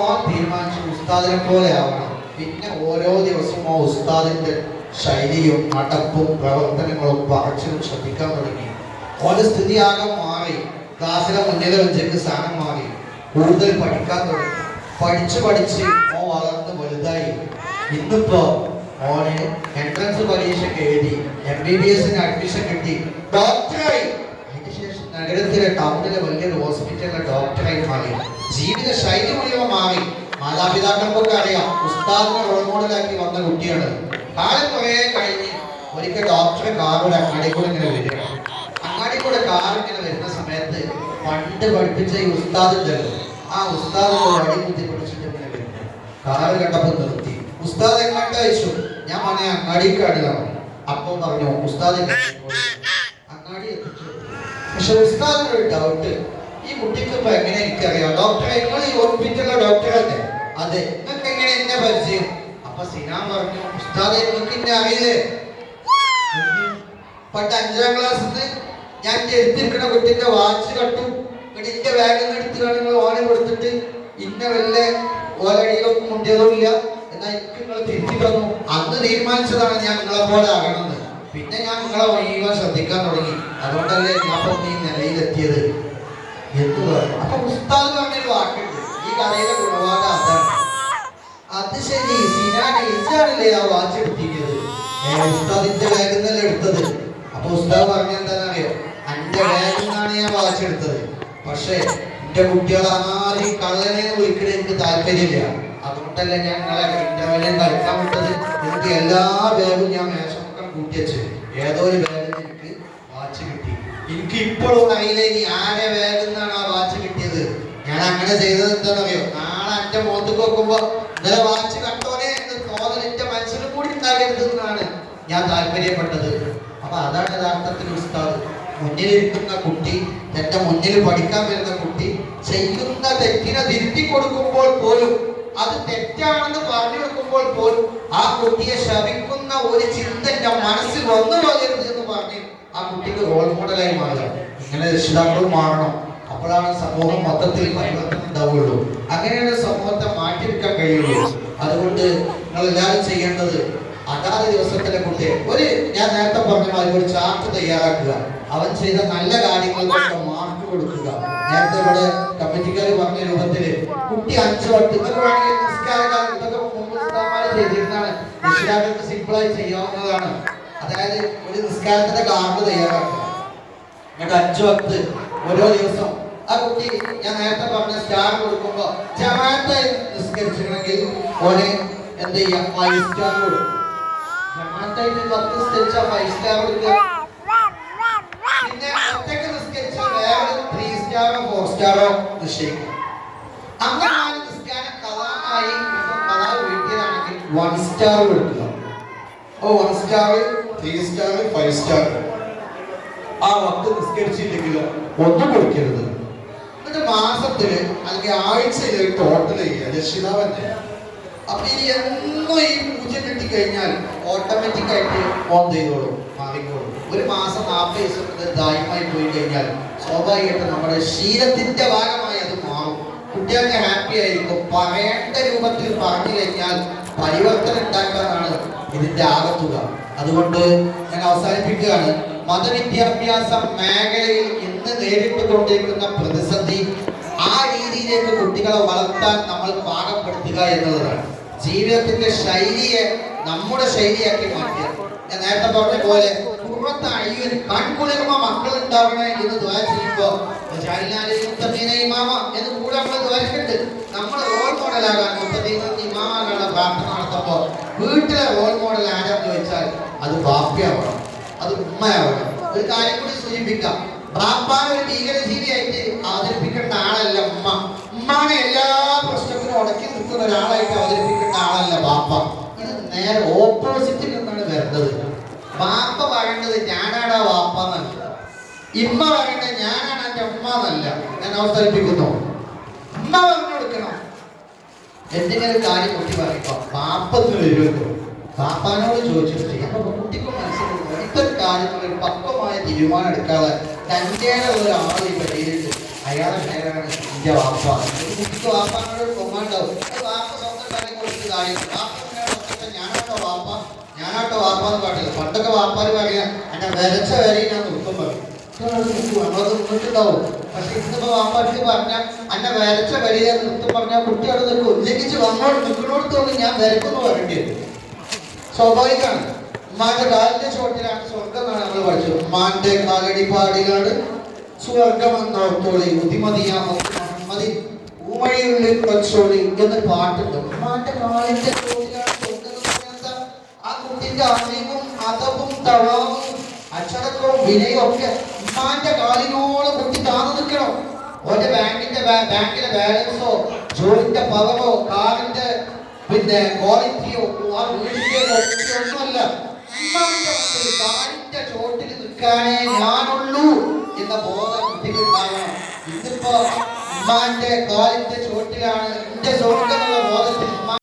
ഓൻ തീരുമാനിച്ചു ഉസ്താദിനെ പോലെ ആവണം. പിന്നെ ഓരോ ദിവസവും ആ ഉസ്താദിന്റെ ശൈലിയും നടപ്പും പ്രവർത്തനങ്ങളും പറച്ചിലും ശ്രദ്ധിക്കാൻ തുടങ്ങി. ഓരോ സ്ഥിതി ആകെ മാറി. ക്ലാസ്സിലെ മുന്നിലെ വെച്ചേക്ക് സ്ഥാനം മാറി. കൂടുതൽ പഠിക്കാൻ തുടങ്ങി. പഠിച്ചു പഠിച്ച് ഓ വളർന്ന് വലുതായി. ഇന്നിപ്പോ ഓന് എൻട്രൻസ് പരീക്ഷ എഴുതി എം ബി ബി എസിന് അഡ്മിഷൻ കിട്ടി. ഡോക്ടറായി അതിനുശേഷം നഗരത്തിലെ ടൗണിലെ വലിയൊരു ഹോസ്പിറ്റലിലെ ഡോക്ടറായി മാറി. ജീവിത ശൈലി മുഴുവൻ മാറി. മാതാപിതാക്കൾക്കൊക്കെ അറിയാം ഉസ്താദിനെ റോൾ മോഡലാക്കി വന്ന കുട്ടിയാണ്. കാലം കുറേ കഴിഞ്ഞ് ഒരിക്കൽ ഡോക്ടറെ കാറോടെ അങ്ങാടി കൂടെ ഇങ്ങനെ വരിക അങ്ങാടി കൂടെ കാർ ഇങ്ങനെ വരുന്ന സമയത്ത് പണ്ട് പഠിപ്പിച്ച ഈ ഉസ്താദ് ആ ഉസ്താദ് വഴി കുത്തി ഇങ്ങനെ വരുന്നു കാറ് കണ്ടപ്പോൾ നിർത്തി. ഉസ്താദ് എങ്ങോട്ട് അയച്ചു ഞാൻ പറഞ്ഞ അങ്ങാടിക്കാടിലാണ് അപ്പം പറഞ്ഞു ഉസ്താദ്. അങ്ങാടി എത്തിച്ചു. പക്ഷെ ഉസ്താദിനൊരു ഡൗട്ട് ഈ കുട്ടിക്ക് ഇപ്പൊ എങ്ങനെ എനിക്കറിയാം? ഡോക്ടറെ നിങ്ങൾ ഈ ഹോസ്പിറ്റലിലെ ഡോക്ടറല്ലേ അതെ. നിങ്ങൾക്ക് എങ്ങനെ എന്നെ പരിചയം? അപ്പൊ സിനാൻ പറഞ്ഞു ഉസ്താദെ നിങ്ങൾക്ക് എന്നെ അറിയില്ലേ? പണ്ട് അഞ്ചാം ക്ലാസ്സിൽ ഞാൻ എടുത്തിരിക്കുന്ന കുട്ടിന്റെ വാച്ച് കട്ടു. എന്നിട്ട് ബാഗിൽ നിന്ന് എടുത്തു നിങ്ങൾ ഓനെ കൊടുത്തിട്ട് ഇന്ന വല്ല ഓലടിയിലൊന്നും മുണ്ടിയതുമില്ല എന്നാൽ എനിക്ക് നിങ്ങൾ തിരുത്തി തന്നു. അന്ന് തീരുമാനിച്ചതാണ് ഞാൻ നിങ്ങളെ പോലെ ആകണമെന്ന്. പിന്നെ ഞാൻ നിങ്ങളെ വൈകാൻ ശ്രദ്ധിക്കാൻ തുടങ്ങി. അതുകൊണ്ടല്ലേ ഞാൻ ഈ നിലയിലെത്തിയത്. ഉസ്താദിന്റെ എടുത്തത്? നിന്നാണ് എടുത്തത്. പക്ഷേ കുട്ടികൾ കള്ളനെ ഞാൻ എനിക്ക് എല്ലാ ഞാൻ ഏതോ ഒരു ബാഗിൽ എനിക്ക് വാച്ച് കിട്ടി. എനിക്ക് ഇപ്പോഴും അറിയില്ല ഇനി ബാഗിൽ നിന്നാണ് ആ വാച്ച് കിട്ടിയത് ഞാൻ അങ്ങനെ ചെയ്തത് എന്താണെന്നറിയോ? നാളെ എന്റെ മുഖത്ത് നോക്കുമ്പോ ഇന്നലെ വാച്ച് കണ്ടോനെ എന്ന് തോന്നൽ എന്റെ മനസ്സിൽ കൂടി ഉണ്ടാകരുത് എന്നാണ് ഞാൻ താല്പര്യപ്പെട്ടത്. അപ്പൊ അതാണ് യഥാർത്ഥത്തിൽ ഉസ്താദ്. മുന്നിലിരിക്കുന്ന കുട്ടി എന്റെ മുന്നിൽ പഠിക്കാൻ വരുന്ന കുട്ടി ചെയ്യുന്ന തെറ്റിനെ തിരുത്തി കൊടുക്കുമ്പോൾ പോലും അത് തെറ്റാണെന്ന് പറഞ്ഞു കൊടുക്കുമ്പോൾ പോലും ആ കുട്ടിയെ ശപിക്കുന്ന ഒരു ചിന്ത എന്റെ മനസ്സിൽ വന്നു പോകരുത് എന്ന് പറഞ്ഞ് ആ കുട്ടിക്ക് റോൾ മോഡലായി മാറുക. ഇങ്ങനെ രക്ഷിതാക്കളും മാറണം. അപ്പോഴാണ് സമൂഹം മൊത്തത്തിൽ പരിവർത്തനം ഉണ്ടാവുകയുള്ളൂ അങ്ങനെയാണ് സമൂഹത്തെ മാറ്റിയെടുക്കാൻ കഴിയുള്ളൂ. അതുകൊണ്ട് നിങ്ങൾ എല്ലാവരും ചെയ്യേണ്ടത് അതാത് ദിവസത്തിലെ കൊണ്ട് ഒരു ഞാൻ നേരത്തെ പറഞ്ഞ മാതിരി ഒരു ചാർട്ട് തയ്യാറാക്കുക. അവൻ ചെയ്ത നല്ല കാര്യങ്ങൾക്കൊക്കെ മാർക്ക് കൊടുക്കുക. നേരത്തെ ഇവിടെ കമ്മിറ്റിക്കാർ പറഞ്ഞ രൂപത്തിൽ കുട്ടി അഞ്ചു വട്ടം ഇതൊക്കെ നിസ്കാരകാലം സിമ്പിളായി ചെയ്യാവുന്നതാണ്. അതായത് ഒരു നിസ്കാരത്തിന്റെ കാർഡ് തയ്യാറാക്കുക. എന്നിട്ട് അഞ്ചു വക്ത് ഓരോ ദിവസം ആ കുട്ടി ഞാൻ നേരത്തെ പറഞ്ഞ സ്റ്റാർ കൊടുക്കുമ്പോ ജമാഅത്തായി നിസ്കരിച്ചിട്ടുണ്ടെങ്കിൽ ഓനെ എന്ത് ചെയ്യാം ഫൈവ് സ്റ്റാർ കൊടുക്കും. പത്ത് നിസ്കരിച്ചാൽ ഫൈവ് സ്റ്റാർ കൊടുക്കുക പിന്നെ ഒറ്റയ്ക്ക് നിസ്കരിച്ചാൽ വേറെ ത്രീ സ്റ്റാറോ ഫോർ സ്റ്റാറോ നിശ്ചയിക്കും. അങ്ങനെ നിസ്കാരം കഥായി കഥാ വീട്ടിലാണെങ്കിൽ വൺ സ്റ്റാർ കൊടുക്കുക. ഓ one star three star five star ആ വക്ത് നിസ്കരിച്ചില്ലെങ്കിലോ ഒന്നും കൊടുക്കരുത്. എന്നിട്ട് മാസത്തിൽ അല്ലെങ്കിൽ ആഴ്ചയിൽ ടോട്ടൽ ചെയ്യുക രക്ഷിതാവന്നെ അപ്പൊ ഇനി എന്നും ഈ പൂജ്യം കിട്ടിക്കഴിഞ്ഞാൽ ഓട്ടോമാറ്റിക് ആയിട്ട് ഓൺ ചെയ്തോളും മാറിക്കോളും. ഒരു മാസം നാൽപ്പത് ദിവസം ദായമായി പോയി കഴിഞ്ഞാൽ സ്വാഭാവികമായിട്ട് നമ്മുടെ ശീലത്തിന്റെ ഭാഗമായി അത് മാറും. കുട്ടികൾക്ക് ഹാപ്പി ആയിരിക്കും. പറയേണ്ട രൂപത്തിൽ പറഞ്ഞു കഴിഞ്ഞാൽ പരിവർത്തനം ഉണ്ടാക്കാനാണ് ഇതിന്റെ ആകത്തുക. അതുകൊണ്ട് ഞാൻ അവസാനിപ്പിക്കുകയാണ്. മതവിദ്യാഭ്യാസ മേഖലയിൽ ഇന്ന് നേരിട്ട് കൊണ്ടിരിക്കുന്ന പ്രതിസന്ധി രീതിയിലേക്ക് കുട്ടികളെ വളർത്താൻ നമ്മൾ പാകപ്പെടുത്തുക എന്നുള്ളതാണ്. ജീവിതത്തിന്റെ ശൈലിയെ നമ്മുടെ ശൈലിയാക്കി മാറ്റുക ഞാൻ നേരത്തെ പറഞ്ഞ പോലെ കുറത്ത് അയ്യൊരു കൺകുളിർമ മക്കൾ ഉണ്ടാവണേ എന്ന് ദ്വാര ചെയ്യുമ്പോ ജാലിനാലി മുത്തമീന ഇമാമ എന്ന് കൂടെ നമ്മൾ ദ്വാരക്കുണ്ട് നമ്മൾ റോൾ മോഡലാകാൻ ഇമാമാനുള്ള പ്രാർത്ഥന നടത്തുമ്പോ വീട്ടിലെ റോൾ മോഡൽ ആരാന്ന് ചോദിച്ചാൽ അത് ബാപ്പയാവണം അത് ഉമ്മയാവണം. ഒരു കാര്യം കൂടി സൂചിപ്പിക്കാം. ബാപ്പാനെ ഒരു ഭീകരജീവിയായിട്ട് അവതരിപ്പിക്കേണ്ട ആളല്ല ഉമ്മ. ഉമ്മാനെ എല്ലാ പ്രശ്നത്തിനും ഉടക്കി നിൽക്കുന്ന ഒരാളായിട്ട് അവതരിപ്പിക്കേണ്ട ആളല്ല ബാപ്പ. നേരെ ഓപ്പോസിറ്റിൽ നിന്നാണ് വരുന്നത്. ബാപ്പ പറയേണ്ടത് ഞാനാടാ ബാപ്പ എന്നല്ല. ഇമ്മ പറയേണ്ടത് ഞാനാണ് എന്റെ ഉമ്മ എന്നല്ല. ഞാൻ അവതരിപ്പിക്കുന്നു. ഉമ്മ പറഞ്ഞു കൊടുക്കണം. എന്തെങ്കിലും ഒരു കാര്യം കുട്ടി പറയുമ്പോ ബാപ്പത്തിന് വരുമല്ലോ. ബാപ്പാനോട് ചോദിച്ചിട്ട് അപ്പൊ കുട്ടിക്ക് മനസ്സിലാക്കും ഇത്തരം കാര്യങ്ങൾ ഒരു പക്വമായ തീരുമാനം എടുക്കാതെ തന്റെ ഒരാൾ ഈ പരിയിലുണ്ട് അയാളെ പേരാണ് എന്റെ വാപ്പ എനിക്ക് വാപ്പാനോട് കൊമ്മാണ്ടോ അത് വാപ്പ സ്വന്തം കാര്യം കൊടുത്ത് കാര്യം വാപ്പ ഞാനാട്ടോ വാപ്പ ഞാനാട്ടോ വാപ്പ എന്ന് പാടില്ല. പണ്ടൊക്കെ വാപ്പാർ പറയാ എന്നെ വരച്ച വരെ ഞാൻ ദുഃഖം പറയും നമ്മളത് നിന്നിട്ടുണ്ടാവും പക്ഷെ ഇന്നിപ്പോ വാപ്പാർക്ക് പറഞ്ഞാൽ എന്നെ വരച്ച വരിക നൃത്തം പറഞ്ഞാൽ കുട്ടി നിൽക്കും. ഇല്ലെങ്കിൽ വന്നോട് നിൽക്കണോടത്തോട് ഞാൻ വരക്കുമെന്ന് പറയേണ്ടി വരും. സ്വാഭാവികമാണ്. ഉമ്മാന്റെ കാലിന്റെ ചോട്ടിലാണ് സ്വർഗം എന്നാണ് നമ്മൾ പഠിച്ചത്. ഉമ്മാന്റെ കാലടി പാടിലാണ് സ്വർഗം എന്നോർത്തോളി ബുദ്ധിമതിയാ മുഹമ്മദി ഊമഴിയുള്ളിൽ പഠിച്ചോളി എന്നൊരു പാട്ടുണ്ട്. എന്താ? ആ കുട്ടിന്റെ അറിവും അതവും തവാവും അച്ചടക്കവും വിനയും ഒക്കെ ഉമ്മാന്റെ കാലിനോളം കുട്ടി താന്നു നിൽക്കണം. ഓന്റെ ബാങ്കിന്റെ ബാങ്കിലെ ബാലൻസോ ജോലിന്റെ പദമോ കാറിന്റെ പിന്നെ ക്വാളിറ്റിയോ ആ വീടിന്റെ ഒന്നുമല്ല. കാലിന്റെ ചോട്ടിൽ നിൽക്കാനേ ഞാനുള്ളൂ എന്ന ബോധം കുട്ടികൾ ഉണ്ടാകണം. ഇന്നിപ്പോ ഉമ്മാന്റെ കാലിന്റെ ചോട്ടിലാണ്. എന്റെ സ്വർഗം